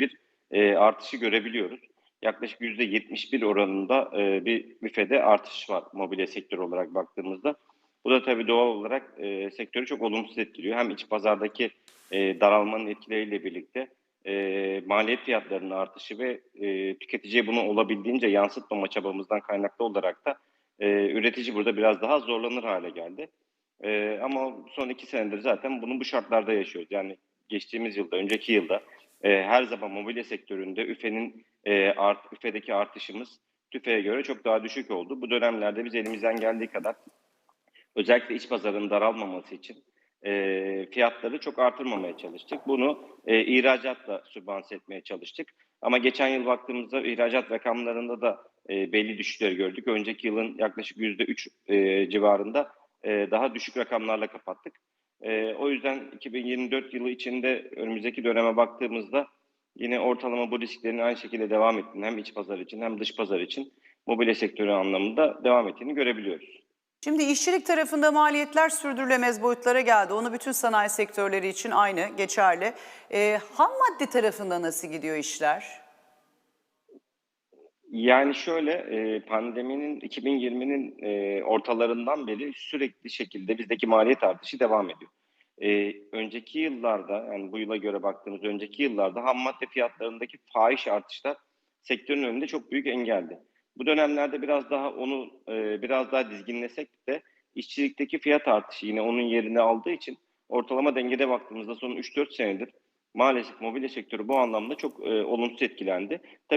bir e, artışı görebiliyoruz. Yaklaşık %71 oranında e, bir büfede artış var mobilya sektörü olarak baktığımızda. Bu da tabii doğal olarak e, sektörü çok olumsuz etkiliyor. Hem iç pazardaki e, daralmanın etkileriyle birlikte e, maliyet fiyatlarının artışı ve e, tüketiciye bunu olabildiğince yansıtmama çabamızdan kaynaklı olarak da e, üretici burada biraz daha zorlanır hale geldi. E, ama son iki senedir zaten bunu bu şartlarda yaşıyoruz. Yani geçtiğimiz yılda, önceki yılda e, her zaman mobilya sektöründe üfenin e, art, üfedeki artışımız tüfeğe göre çok daha düşük oldu. Bu dönemlerde biz elimizden geldiği kadar özellikle iç pazarın daralmaması için e, fiyatları çok artırmamaya çalıştık. Bunu e, ihracatla sübvanse etmeye çalıştık. Ama geçen yıl baktığımızda ihracat rakamlarında da e, belli düşüşler gördük. Önceki yılın yaklaşık %3 e, civarında e, daha düşük rakamlarla kapattık. E, o yüzden 2024 yılı içinde önümüzdeki döneme baktığımızda yine ortalama bu risklerin aynı şekilde devam ettiğini hem iç pazar için hem dış pazar için mobilya sektörü anlamında devam ettiğini görebiliyoruz. Şimdi işçilik tarafında maliyetler sürdürülemez boyutlara geldi. Onu bütün sanayi sektörleri için aynı, geçerli. Ee, ham madde tarafında nasıl gidiyor işler? Yani şöyle e, pandeminin 2020'nin e, ortalarından beri sürekli şekilde bizdeki maliyet artışı devam ediyor. E, önceki yıllarda yani bu yıla göre baktığımız önceki yıllarda ham madde fiyatlarındaki fahiş artışlar sektörün önünde çok büyük engeldi. Bu dönemlerde biraz daha onu e, biraz daha dizginlesek de işçilikteki fiyat artışı yine onun yerini aldığı için ortalama dengede baktığımızda son 3-4 senedir maalesef mobilya sektörü bu anlamda çok e, olumsuz etkilendi. Tabii